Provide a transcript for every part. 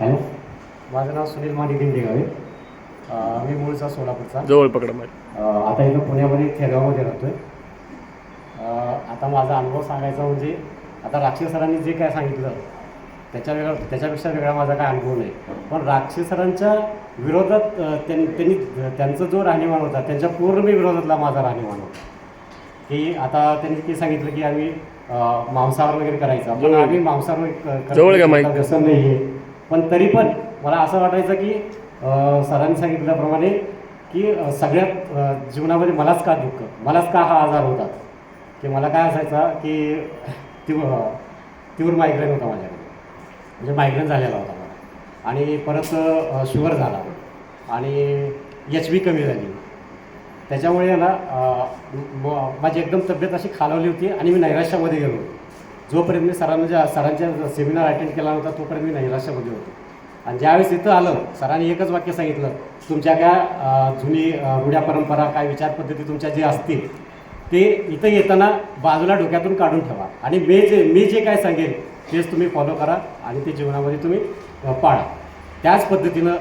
Hello. माझं नाव सुनील माने दिंडेगावे. अं, मी मूळचा सोलापूरचा. जवळ पकडा आता इथं पुण्यामध्ये खेगावमध्ये राहतोय. अं, आता माझा अनुभव सांगायचा म्हणजे आता राक्षस सरांनी जे काय सांगितलं त्याच्या वेगळा त्याच्यापेक्षा वेगळा माझा काय अनुभव नाही. पण राक्षस सरांच्या विरोधात अं, त्यांनी त्यांचा जो राहणीमान होता त्यांच्या पूर्ण मी विरोधातला माझा राहणीमान होता. की आता त्यांनी ते सांगितलं की आम्ही मांसाहार वगैरे करायचा. पण आम्ही मांसाहार वगैरे नाही, पण तरी पण मला असं वाटायचं की सरांनी सांगितल्याप्रमाणे की सगळ्यात जीवनामध्ये मलाच का दुःख मलाच का हा आजार होता? की मला काय असायचा की तीव्र तीव्र मायग्रेन होता माझ्याकडे. म्हणजे मायग्रेन झालेला होता मला. आणि परत शुगर झाला. आणि एच बी कमी झाली. त्याच्यामुळे ना म- माझी एकदम तब्येत अशी खालवली होती आणि मी नैराश्यामध्ये गेलो जोपर्यंत मी सरांना ज्या सरांच्या सेमिनार अटेंड केला नव्हता तोपर्यंत मी नैराश्यामध्ये होतो. आणि ज्यावेळेस इथं आलं सरांनी एकच वाक्य सांगितलं तुमच्या काय जुनी रूढ्या परंपरा काय विचारपद्धती तुमच्या जे असतील ते इथं येताना बाजूला डोक्यातून काढून ठेवा. आणि मी जे मी जे काय सांगेन तेच तुम्ही फॉलो करा आणि ते जीवनामध्ये तुम्ही पाळा. त्याच पद्धतीनं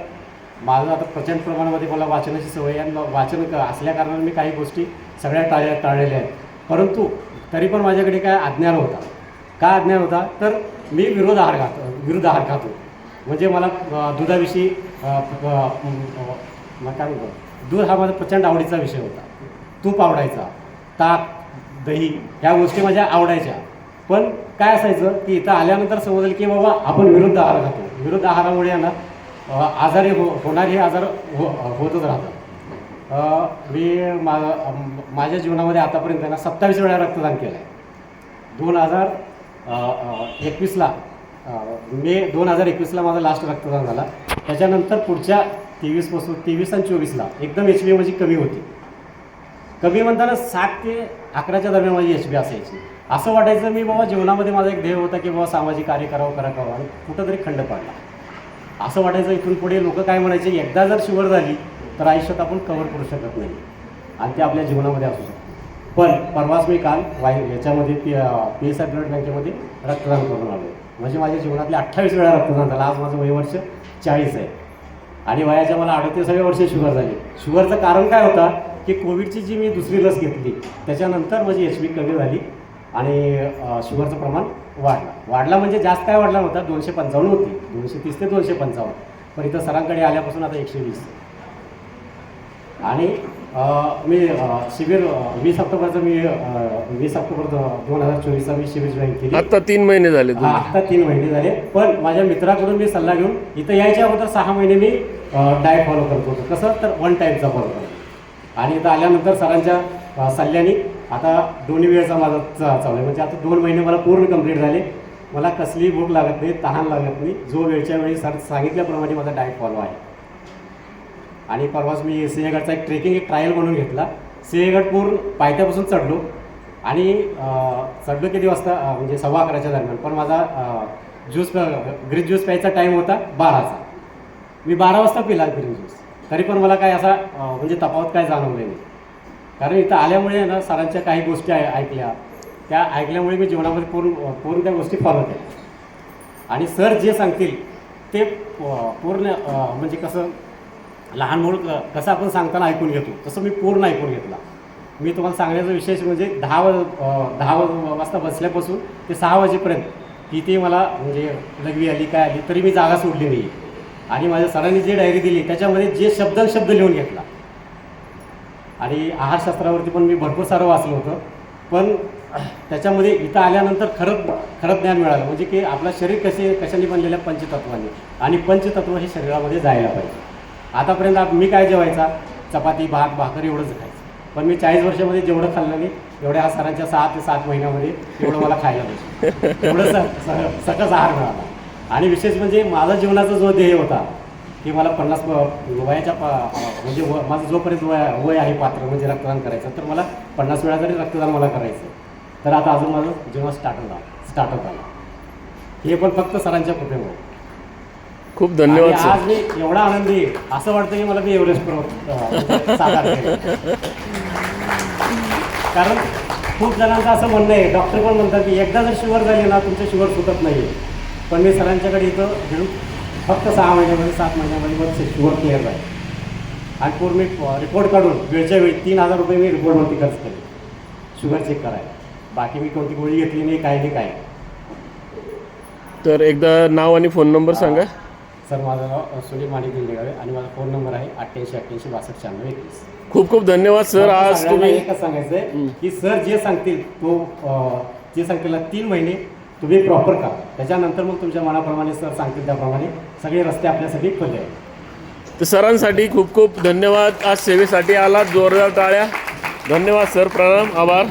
माझं आता प्रचंड प्रमाणामध्ये मला वाचनाची सवय आणि वाचन क- असल्या कारणाने मी काही गोष्टी सगळ्या टाळल्या टाळलेल्या आहेत. परंतु तरी पण माझ्याकडे काय अज्ञान होता. का अज्ञान होता? तर मी विरोध आहार खातो विरुद्ध आहार खातो म्हणजे मला दुधाविषयी काय म्हणतो दूध हा माझा प्रचंड आवडीचा विषय होता. तूप आवडायचा ताक दही ह्या गोष्टी माझ्या आवडायच्या. पण काय असायचं की इथं आल्यानंतर समजलं की बाबा आपण विरुद्ध आहार खातो विरुद्ध आहारामुळे आहे ना आजारी हो होणारे आजार हो होतच राहतात. मी मा माझ्या जीवनामध्ये आतापर्यंत आहे ना सत्तावीस वेळा रक्तदान केलं आहे दोन हजार एकवीसला मे दोन हजार एकवीसला माझा लास्ट रक्तदान झाला. त्याच्यानंतर पुढच्या तेवीसपासून तेवीस आणि चोवीसला एकदम एच बी माझी कमी होती. कमी म्हणताना सात ते अकराच्या दरम्यान माझी एच बी असायची. असं वाटायचं मी बाबा जीवनामध्ये माझा एक ध्येय होता की बाबा सामाजिक कार्य करावं करा करावं आणि कुठंतरी खंड पाडला. असं वाटायचं इथून पुढे लोक काय म्हणायचे एकदा जर शुगर झाली तर आयुष्यात आपण कव्हर करू शकत नाही. आणि ते आपल्या जीवनामध्ये असू शकतं. पण परवाच मी काल वाई याच्यामध्ये P P S I blood बँकेमध्ये रक्तदान करून आलो म्हणजे माझ्या जीवनातले अठ्ठावीस वेळा रक्तदान झालं. आज माझं वयवर्ष चाळीस आहे. आणि वयाच्या मला अडतीसाव्या वर्षी शुगर झाली. शुगरचं कारण काय होता की कोविडची जी मी दुसरी लस घेतली त्याच्यानंतर माझी एच बी कमी झाली आणि शुगरचं प्रमाण वाढलं. वाढला म्हणजे जास्त काय वाढला नव्हता दोनशे पंचावन्न होती. दोनशे तीस ते दोनशे पंचावन्न. पण इथं सरांकडे आल्यापासून आता एकशे वीस. आणि मी शिबिर वीस ऑक्टोबरचं मी वीस ऑक्टोबर दोन हजार चोवीसचा मी शिबिर जॉईन केली. आता तीन महिने झाले आत्ता तीन महिने झाले. पण माझ्या मित्राकडून मी सल्ला घेऊन इथं यायच्या अगोदर सहा महिने मी डाएट फॉलो करत होतो. कसं? तर वन टाईमचा फॉलो करतो आणि इथं आल्यानंतर सरांच्या सल्ल्याने आता दोन्ही वेळचा माझा चालू आहे. म्हणजे आता दोन महिने मला पूर्ण कंप्लीट झाले. मला कसलीही भूक लागत नाही तहान लागत नाही. जो वेळच्या वेळी सर सांगितल्याप्रमाणे माझा डाएट फॉलो आहे. आणि परवाच मी सिंहगडचा एक ट्रेकिंग एक ट्रायल म्हणून घेतला. सिंहगड पूर्ण पायथ्यापासून चढलो. आणि चढलो किती वाजता? म्हणजे सव्वा अकराच्या दरम्यान. पण माझा ज्यूस ग्रीन ज्यूस प्यायचा टाईम होता बाराचा. मी बारा वाजता पिला ग्रीन ज्यूस तरी पण मला काय असा म्हणजे तफावत काय जाणवले नाही. कारण इथं आल्यामुळे ना सरांच्या काही गोष्टी ऐकल्या. त्या ऐकल्यामुळे मी जीवनामध्ये पूर्ण पूर्ण त्या गोष्टी फॉलो केल्या. आणि सर जे सांगतील ते पूर्ण म्हणजे कसं लहान मूळ कसं आपण सांगताना ऐकून घेतो तसं मी पूर्ण ऐकून घेतला. मी तुम्हाला सांगण्याचा विशेष म्हणजे दहा वाज दहा वाज- वाजता बसल्यापासून ते सहा वाजेपर्यंत किती मला म्हणजे लघवी आली काय आली तरी मी जागा सोडली नाही. आणि माझ्या सरांनी जी डायरी दिली त्याच्यामध्ये जे शब्द शब्द लिहून घेतला. आणि आहारशास्त्रावरती पण मी भरपूर सारं वाचलं होतं. पण त्याच्यामध्ये इथं आल्यानंतर खरंच खरंच ज्ञान मिळालं. म्हणजे की आपलं शरीर कसे कशाने बनलेलं आहे? पंचतत्वाने. आणि पंचतत्व हे शरीरामध्ये जायला पाहिजे. आतापर्यंत मी काय जेवायचा? चपाती भात भाकर एवढंच खायचं. पण मी चाळीस वर्षामध्ये जेवढं खाल्लं नाही एवढ्या हा सरांच्या सहा ते सात महिन्यामध्ये एवढं मला खायला पाहिजे एवढं स- सकस आहार मिळाला. आणि विशेष म्हणजे माझा जीवनाचा जो ध्येय होता की मला पन्नास वयाच्या म्हणजे व माझं जोपर्यंत वय वय आहे पात्र म्हणजे रक्तदान करायचं तर मला पन्नास वेळा जरी रक्तदान मला करायचं तर आता अजून माझं जीवन स्टार्ट झाला स्टार्टअप आला. हे पण फक्त सरांच्या कृपेमुळे. खूप धन्यवाद आणि सर आज मी एवढा आनंदी आहे, असं वाटतं की मला मी एव्हरेस्ट पर्वत अं, साकार केलं. कारण खूप जणांचं असं म्हणणं आहे डॉक्टर पण म्हणतात की एकदा जर शुगर झाली ना तुमचं शुगर सुटत नाही पण मी सरांच्याकडे इथं घेऊन फक्त सहा महिन्यामध्ये सात महिन्यामध्ये मला शुगर क्लिअर झाली. आणि पूर्ण मी रिपोर्ट काढून वेळच्या वेळी तीन हजार रुपये मी रिपोर्टवरती खर्च केले. शुगर चेक करायला. बाकी मी कोणती गोळी घेतली नाही काय नाही काय तर एकदा नाव आणि फोन नंबर सांगा. सर माझं नाव सुनील माणिक दिंडेगावे आणि माझा फोन नंबर आहे अठ्ठ्याऐंशी अठ्ठ्याऐंशी बासष्ट शहाण्णव एकवीस. खूप खूप धन्यवाद सर. आज तुम्ही एकच सांगायचंय की सर जे सांगतील तो अ, जे सांगतील ना तीन महिने तुम्ही प्रॉपर करा. त्याच्यानंतर मग तुमच्या मनाप्रमाणे सर सांगतील त्याप्रमाणे सगळे रस्ते आपल्यासाठी खुले आहेत. तर सरांसाठी खूप खूप धन्यवाद. आज सेवेसाठी आलात जोरदार टाळ्या. धन्यवाद सर. प्रणाम. आभार.